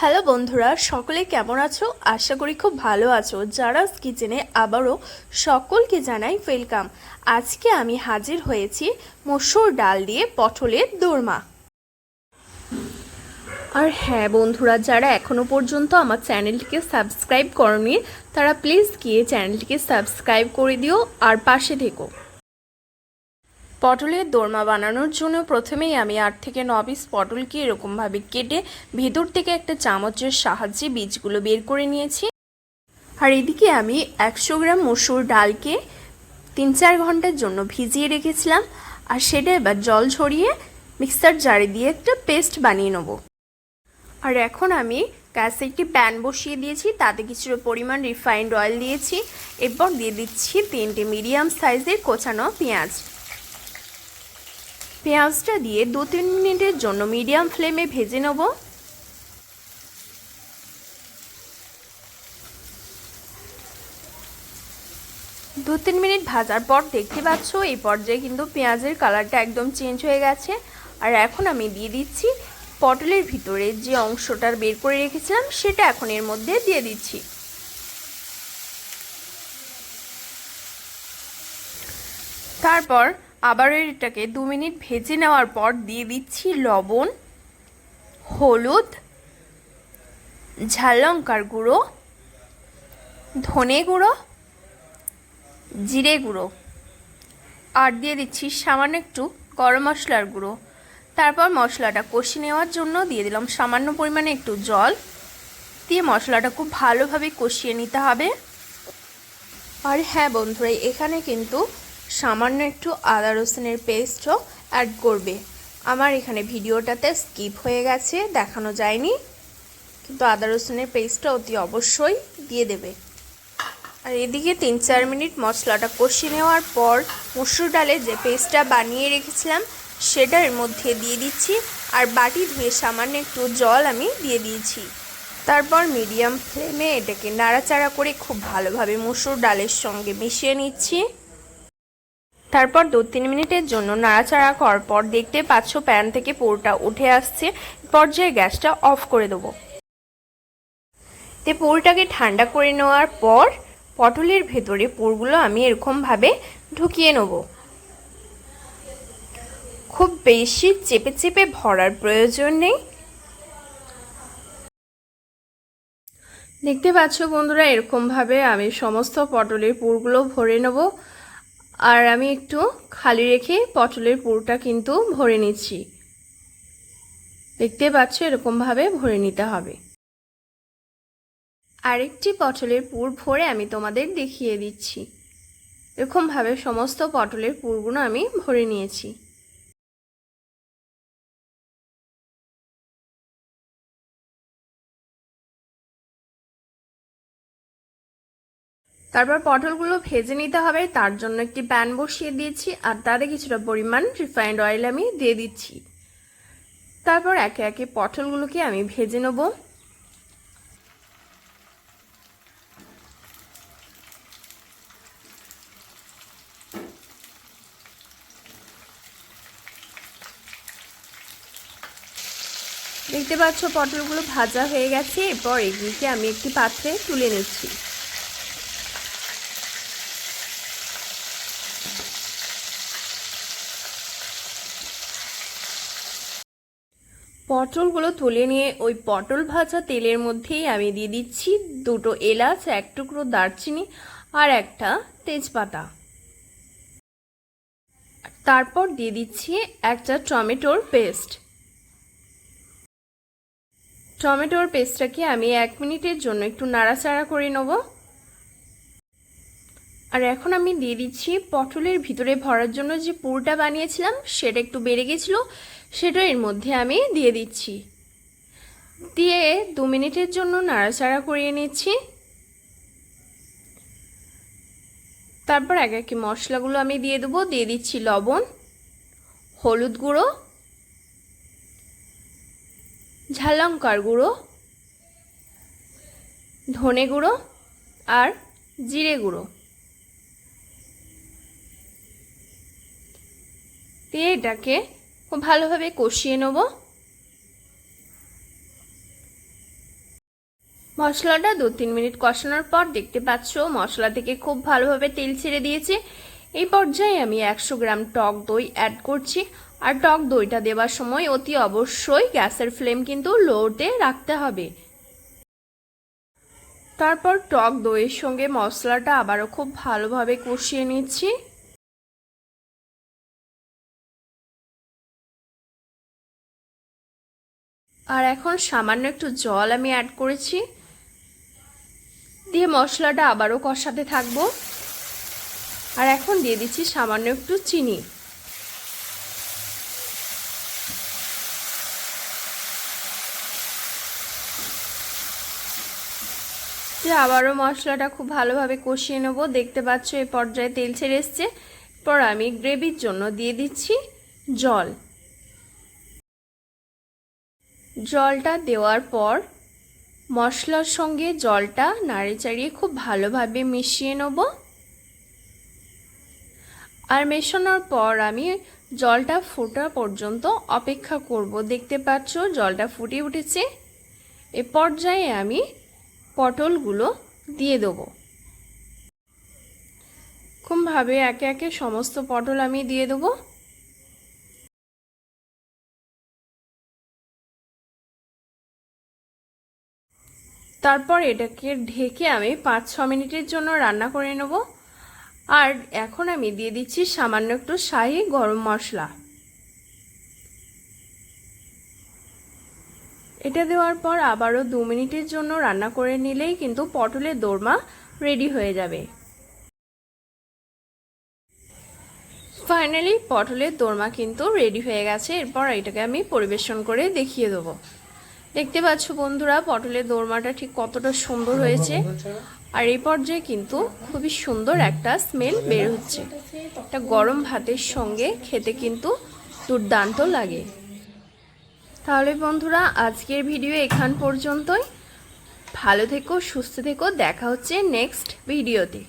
Hello বন্ধুরা, সকলে কেমন আছো? আশা করি খুব ভালো আছো। যারা কিচেনে আবারও সকলকে জানাই ওয়েলকাম আজকে আমি হাজির হয়েছি মসুর ডাল দিয়ে পটলের দোরমা। আর হ্যাঁ বন্ধুরা, যারা এখনও পর্যন্ত আমার চ্যানেলটিকে সাবস্ক্রাইব করনি, তারা প্লিজ গিয়ে চ্যানেলটিকে সাবস্ক্রাইব করে দিও আর পাশে থেকো। পটলের দোরমা বানানোর জন্য প্রথমেই আমি আট থেকে ন পিস পটলকে এরকমভাবে কেটে ভেতর থেকে একটা চামচের সাহায্যে বীজগুলো বের করে নিয়েছি। আর এদিকে আমি একশো গ্রাম মসুর ডালকে তিন চার ঘণ্টার জন্য ভিজিয়ে রেখেছিলাম। আর সেটা এবার জল ঝরিয়ে মিক্সার জারে দিয়ে একটা পেস্ট বানিয়ে নেব। আর এখন আমি গ্যাসে একটি প্যান বসিয়ে দিয়েছি, তাতে কিছুটা পরিমাণ রিফাইন্ড অয়েল দিয়েছি। এরপর দিয়ে দিচ্ছি তিনটে মিডিয়াম সাইজের কোচানো পেঁয়াজ। পেঁয়াজটা দিয়ে দু তিন মিনিটের জন্য মিডিয়াম ফ্লেমে ভেজে নেব। দু তিন মিনিট ভাজার পর দেখতে পাচ্ছ, এই পর্যায়ে কিন্তু পেঁয়াজের কালারটা একদম চেঞ্জ হয়ে গেছে। আর এখন আমি দিয়ে দিচ্ছি পটলের ভিতরে যে অংশটার বের করে রেখেছিলাম, সেটা এখন এর মধ্যে দিয়ে দিচ্ছি। তারপর আবার এটাকে দু মিনিট ভেজে নেওয়ার পর দিয়ে দিচ্ছি লবণ, হলুদ, ঝাল লঙ্কার গুঁড়ো, ধনে গুঁড়ো, জিরে গুঁড়ো। আর দিয়ে দিচ্ছি সামান্য একটু গরম মশলার গুঁড়ো। তারপর মশলাটা কষে নেওয়ার জন্য দিয়ে দিলাম সামান্য পরিমাণে একটু জল। দিয়ে মশলাটা খুব ভালোভাবে কষিয়ে নিতে হবে। আর হ্যাঁ বন্ধুরা, এখানে কিন্তু সামান্য একটু আদা রসুনের পেস্টও অ্যাড করবে। আমার এখানে ভিডিওটাতে স্কিপ হয়ে গেছে, দেখানো যায়নি। কিন্তু আদা রসুনের পেস্টটা অতি অবশ্যই দিয়ে দেবে। আর এদিকে তিন চার মিনিট মশলাটা কষিয়ে নেওয়ার পর মসুর ডালে যে পেস্টটা বানিয়ে রেখেছিলাম সেটার মধ্যে দিয়ে দিচ্ছি। আর বাটি ধুয়ে সামান্য একটু জল আমি দিয়ে দিয়েছি। তারপর মিডিয়াম ফ্লেমে এটাকে নাড়াচাড়া করে খুব ভালোভাবে মসুর ডালের সঙ্গে মিশিয়ে নিচ্ছি। তারপর দু তিন মিনিটের জন্য নাড়াচাড়া করার পর দেখতে পাচ্ছ প্যান থেকে পুরোটা উঠে আসছে। পর্যায়ে গ্যাসটা অফ করে দেবো। তে পুরটাকে ঠান্ডা করে নেওয়ার পর পটলের ভেতরে পুরগুলো আমি এরকমভাবে ঢুকিয়ে নেব। খুব বেশি চেপে চেপে ভরার প্রয়োজন নেই। দেখতে পাচ্ছ বন্ধুরা, এরকমভাবে আমি সমস্ত পটলের পুরগুলো ভরে নেব। আর আমি একটু খালি রেখে পটলের পুরোটা কিন্তু ভরে নিচ্ছি। দেখতে পাচ্ছ এরকমভাবে ভরে নিতে হবে। আরেকটি পটলের পুর ভরে আমি তোমাদের দেখিয়ে দিচ্ছি। এরকমভাবে সমস্ত পটলের পুরগুলো আমি ভরে নিয়েছি। তারপর পটলগুলো ভেজে নিতে হবে, তার জন্য একটি প্যান বসিয়ে দিয়েছি, আর তাতে কিছুটা পরিমাণ রিফাইন্ড অয়েল আমি দিয়ে দিচ্ছি। তারপর একে একে পটলগুলোকে আমি ভেজে নেব। দেখতে পাচ্ছ, পটলগুলো ভাজা হয়ে গেছে, এরপর এগুলিকে আমি একটি পাত্রে তুলে নিচ্ছি। পটলগুলো তুলে নিয়ে ওই পটল ভাজা তেলের মধ্যেই আমি দিয়ে দিচ্ছি দুটো এলাচ, এক টুকরো দারচিনি আর একটা তেজপাতা। তারপর দিয়ে দিচ্ছি একটা টমেটোর পেস্ট। টমেটোর পেস্টটাকে আমি এক মিনিটের জন্য একটু নাড়াচাড়া করে নেব। আর এখন আমি দিয়ে দিচ্ছি পটলের ভিতরে ভরার জন্য যে পুরটা বানিয়েছিলাম, সেটা একটু বেড়ে গেছিল, সেটা এর মধ্যে আমি দিয়ে দিচ্ছি। দিয়ে দু মিনিটের জন্য নাড়াচাড়া করিয়ে নিচ্ছি। তারপর এক একে মশলাগুলো আমি দিয়ে দেবো, দিয়ে দিচ্ছি লবণ, হলুদ গুঁড়ো ঝাল লঙ্কার গুঁড়ো, ধনে গুঁড়ো আর জিরে গুঁড়ো। দিয়ে এটাকে খুব ভালোভাবে কষিয়ে নেব। মশলাটা দু তিন মিনিট কষানোর পর দেখতে পাচ্ছ মশলা থেকে খুব ভালোভাবে তেল ছেড়ে দিয়েছে। এই পর্যায়ে আমি একশো গ্রাম টক দই অ্যাড করছি। আর টক দইটা দেওয়ার সময় অতি অবশ্যই গ্যাসের ফ্লেম কিন্তু লোতে রাখতে হবে। তারপর টক দইয়ের সঙ্গে মশলাটা আবারও খুব ভালোভাবে কষিয়ে নিচ্ছি। আর এখন সামান্য একটু জল আমি অ্যাড করেছি। দিয়ে মশলাটা আবারও কষাতে থাকব। আর এখন দিয়ে দিচ্ছি সামান্য একটু চিনি। যে আবারও মশলাটা খুব ভালোভাবে কষিয়ে নেব। দেখতে পাচ্ছ এই পর্যায়ে তেল ছেড়ে এসছে। পর আমি গ্রেভির জন্য দিয়ে দিচ্ছি জল। জলটা দেওয়ার পর মশলার সঙ্গে জলটা নাড়ে চাড়িয়ে খুব ভালোভাবে মিশিয়ে নেব। আর মেশানোর পর আমি জলটা ফোটা পর্যন্ত অপেক্ষা করব। দেখতে পাচ্ছ, জলটা ফুটে উঠেছে। এ পর্যায়ে আমি পটলগুলো দিয়ে দেবো। খুবভাবে একে একে সমস্ত পটল আমি দিয়ে দেবো। তারপর এটাকে ঢেকে আমি পাঁচ ছ মিনিটের জন্য রান্না করে নেব। আর এখন আমি দিয়ে দিচ্ছি সামান্য একটু শাহি গরম মশলা। এটা দেওয়ার পর আবারও দু মিনিটের জন্য রান্না করে নিলেই কিন্তু পটলের দোরমা রেডি হয়ে যাবে। ফাইনালি পটলের দোরমা কিন্তু রেডি হয়ে গেছে। এরপর এটাকে আমি পরিবেশন করে দেখিয়ে দেবো। দেখতে পাচ্ছ বন্ধুরা, পটলের দোরমাটা ঠিক কতটা সুন্দর হয়েছে। আর এই পর্যায়ে কিন্তু খুবই সুন্দর একটা স্মেল বের হচ্ছে। একটা গরম ভাতের সঙ্গে খেতে কিন্তু দুর্দান্ত লাগে। তাহলে বন্ধুরা, আজকের ভিডিও এখান পর্যন্তই। ভালো থেকো, সুস্থ থেকো, দেখা হচ্ছে নেক্সট ভিডিওতে